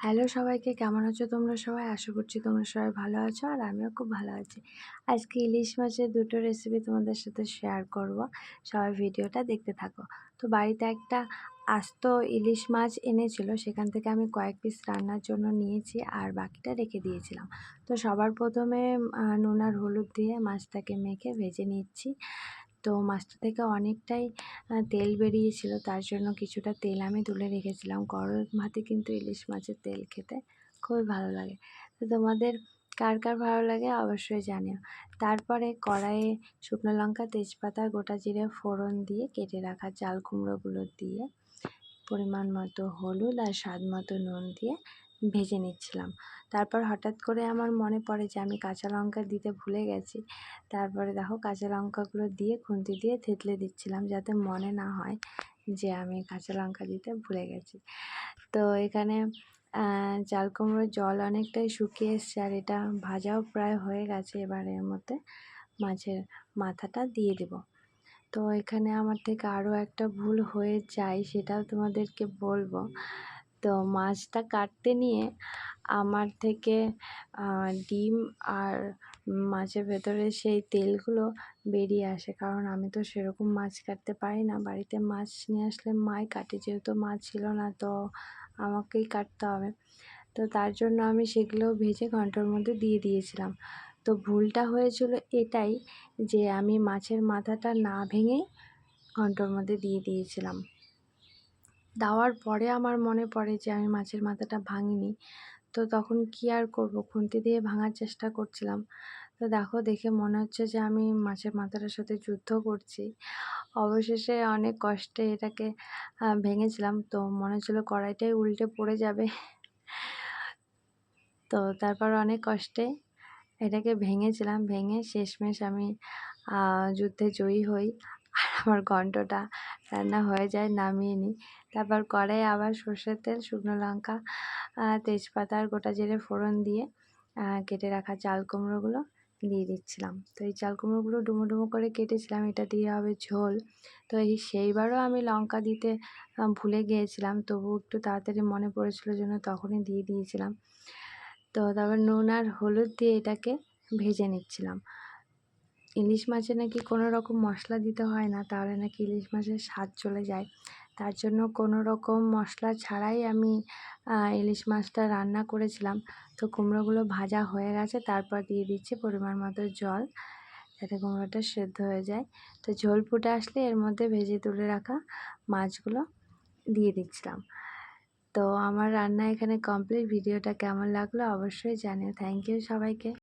Hello সবাইকে, কেমন আছো তোমরা সবাই? আশা করছি তোমরা সবাই ভালো আছো আর আমিও খুব ভালো আছি। আজকে ইলিশ মাছের দুটো রেসিপি তোমাদের সাথে শেয়ার করব। সবাই ভিডিওটা দেখতে থাকো। তো বাড়িতে একটা আস্ত ইলিশ মাছ এনেছিল, সেখান থেকে আমি কয়েক পিস রান্নার জন্য নিয়েছি আর বাকিটা রেখে দিয়েছিলাম। তো সবার প্রথমে নুন আর হলুদ দিয়ে মাছটাকে মেখে ভেজে নিচ্ছি। তো মাছটা থেকে অনেকটাই তেল বেরিয়েছিল, তার জন্য কিছুটা তেল আমি তুলে রেখেছিলাম। গরম ভাতে কিন্তু ইলিশ মাছের তেল খেতে খুবই ভালো লাগে। তো তোমাদের কার কার ভালো লাগে অবশ্যই জানিও। তারপরে কড়াইয়ে শুকনো লঙ্কা, তেজপাতা, গোটা জিরে ফোড়ন দিয়ে কেটে রাখা চাল কুমড়োগুলো দিয়ে পরিমাণ মতো হলুদ আর স্বাদ মতো নুন দিয়ে ভেজে নিচ্ছিলাম। তারপর হঠাৎ করে আমার মনে পড়ে যে আমি কাঁচা লঙ্কা দিতে ভুলে গেছি। তারপরে দেখো কাঁচা লঙ্কাগুলো দিয়ে খুন্তি দিয়ে থেতলে দিচ্ছিলাম যাতে মনে না হয় যে আমি কাঁচা লঙ্কা দিতে ভুলে গেছি। তো এখানে চাল কুমড়োর জল অনেকটাই শুকিয়ে এসছে আর এটা ভাজাও প্রায় হয়ে গেছে এবার এর মধ্যে। মাছের মাথাটা দিয়ে দেব। তো এখানে আমার থেকে আরও একটা ভুল হয়ে যায় সেটাও তোমাদেরকে বলব। তো মাছটা কাটতে নিয়ে আমার থেকে ডিম আর মাছের ভেতরে সেই তেলগুলো বেরিয়ে আসে। কারণ আমি তো সেরকম মাছ কাটতে পারি না। বাড়িতে মাছ নিয়ে আসলে মাই কাটে, যেহেতু মাছ ছিল না তো আমাকেই কাটতে হবে। তো তার জন্য আমি সেগুলো ভেজে ঘণ্টার মধ্যে দিয়ে দিয়েছিলাম। তো ভুলটা হয়েছিল এটাই যে আমি মাছের মাথাটা না ভেঙেই ঘণ্টার মধ্যে দিয়ে দিয়েছিলাম। দেওয়ার পরে আমার মনে পড়ে যে আমি মাছের মাথাটা ভাঙিনি। তো তখন কি আর করব? খুন্তি দিয়ে ভাঙার চেষ্টা করছিলাম। তো দেখো, দেখে মনে হচ্ছে যে আমি মাছের মাথাটার সাথে যুদ্ধ করছি। অবশেষে অনেক কষ্টে এটাকে ভেঙেছিলাম। তো মনে হচ্ছিল কড়াইটাই উল্টে পড়ে যাবে। তো তারপর অনেক কষ্টে এটাকে ভেঙেছিলাম। ভেঙে শেষমেশ আমি যুদ্ধে জয়ী হই। আর আমার ঘন্টটা রান্না হয়ে যায়, নামিয়ে নিই। তারপর কড়াই আবার সর্ষের তেল, শুকনো লঙ্কা তেজপাতা আর গোটা জিরে ফোড়ন দিয়ে কেটে রাখা চাল কুমড়োগুলো দিয়ে দিচ্ছিলাম। তো এই চাল কুমড়োগুলো ডুমো ডুমো করে কেটেছিলাম, এটা দিয়ে হবে ঝোল। তো এই সেইবারও আমি লঙ্কা দিতে ভুলে গিয়েছিলাম তবু একটু তাড়াতাড়ি মনে পড়েছিল জন্য তখনই দিয়ে দিয়েছিলাম। তো তারপর নুন আর হলুদ দিয়ে এটাকে ভেজে নিচ্ছিলাম। ইলিশ মাছে নাকি কোনো রকম মশলা দিতে হয় না, তাহলে নাকি ইলিশ মাছের স্বাদ চলে যায়। তার জন্য কোনো রকম মশলা ছাড়াই আমি ইলিশ মাছটা রান্না করেছিলাম। তো কুমড়োগুলো ভাজা হয়ে গেছে, তারপর দিয়ে দিচ্ছি পরিমাণ মতো জল, যাতে কুমড়োটা সেদ্ধ হয়ে যায়। তো ঝোল ফুটে আসলে এর মধ্যে ভেজে তুলে রাখা মাছগুলো দিয়ে দিচ্ছিলাম। তো আমার রান্না এখানে কমপ্লিট ভিডিওটা কেমন লাগল অবশ্যই জানিও। থ্যাংক ইউ সবাইকে।